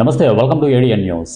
నమస్తే welcome to ఏడియన్ news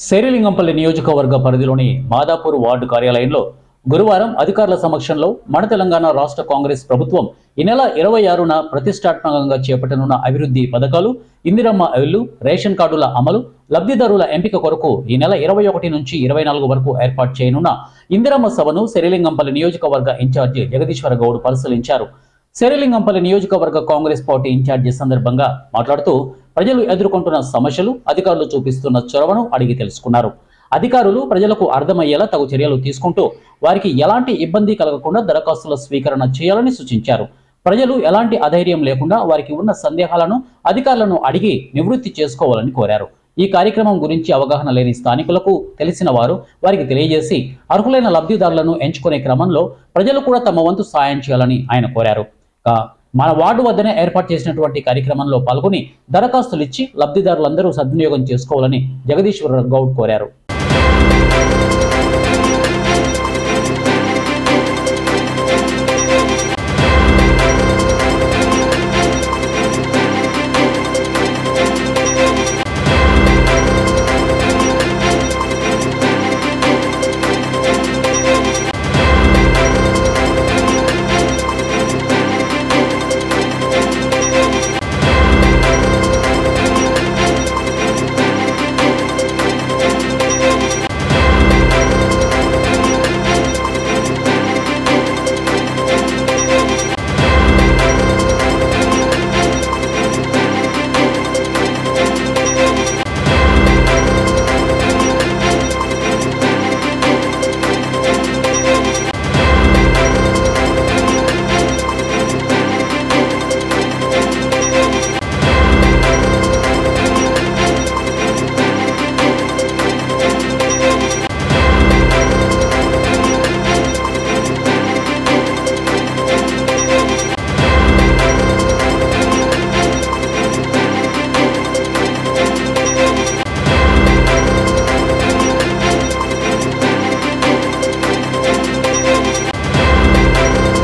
Serilingampally నియోజకవర్గ పరిధిలోని మాదాపూర్ వార్డు కార్యాలయంలో గురువారం అధికారుల సమక్షంలో మన తెలంగాణ రాష్ట్ర కాంగ్రెస్ ప్రభుత్వం ఈ నెల ఇరవై ఆరున ప్రతిష్టాత్మకంగా చేపట్టనున్న అభివృద్ధి పథకాలు ఇందిరమ్మ ఇల్లు రేషన్ కార్డుల అమలు లబ్ధిదారుల ఎంపిక కొరకు ఈ నెల ఇరవై ఒకటి నుంచి ఇరవై నాలుగు వరకు ఏర్పాటు చేయనున్న ఇందిరమ్మ సభను శేరిలింగంపల్లి నియోజకవర్గ ఇన్ఛార్జి జగదీశ్వర గౌడ్ పరిశీలించారు. శేరిలింగంపల్లి నియోజకవర్గ కాంగ్రెస్ పార్టీ ఇన్ఛార్జి సందర్భంగా మాట్లాడుతూ ప్రజలు ఎదుర్కొంటున్న సమస్యలు అధికారులు చూపిస్తున్న చొరవను అడిగి తెలుసుకున్నారు. అధికారులు ప్రజలకు అర్థమయ్యేలా తగు చర్యలు తీసుకుంటూ వారికి ఎలాంటి ఇబ్బంది కలగకుండా దరఖాస్తుల స్వీకరణ చేయాలని సూచించారు. ప్రజలు ఎలాంటి అధైర్యం లేకుండా వారికి ఉన్న సందేహాలను అధికారులను అడిగి నివృత్తి చేసుకోవాలని కోరారు. ఈ కార్యక్రమం గురించి అవగాహన లేని స్థానికులకు తెలిసిన వారు వారికి తెలియజేసి అర్హులైన లబ్ధిదారులను ఎంచుకునే క్రమంలో ప్రజలు కూడా తమ వంతు సాయం చేయాలని ఆయన కోరారు. మన వార్డు వద్దనే ఏర్పాటు చేసినటువంటి కార్యక్రమంలో పాల్గొని దరఖాస్తులు ఇచ్చి లబ్ధిదారులందరూ సద్వినియోగం చేసుకోవాలని జగదీశ్వర గౌడ్ కోరారు.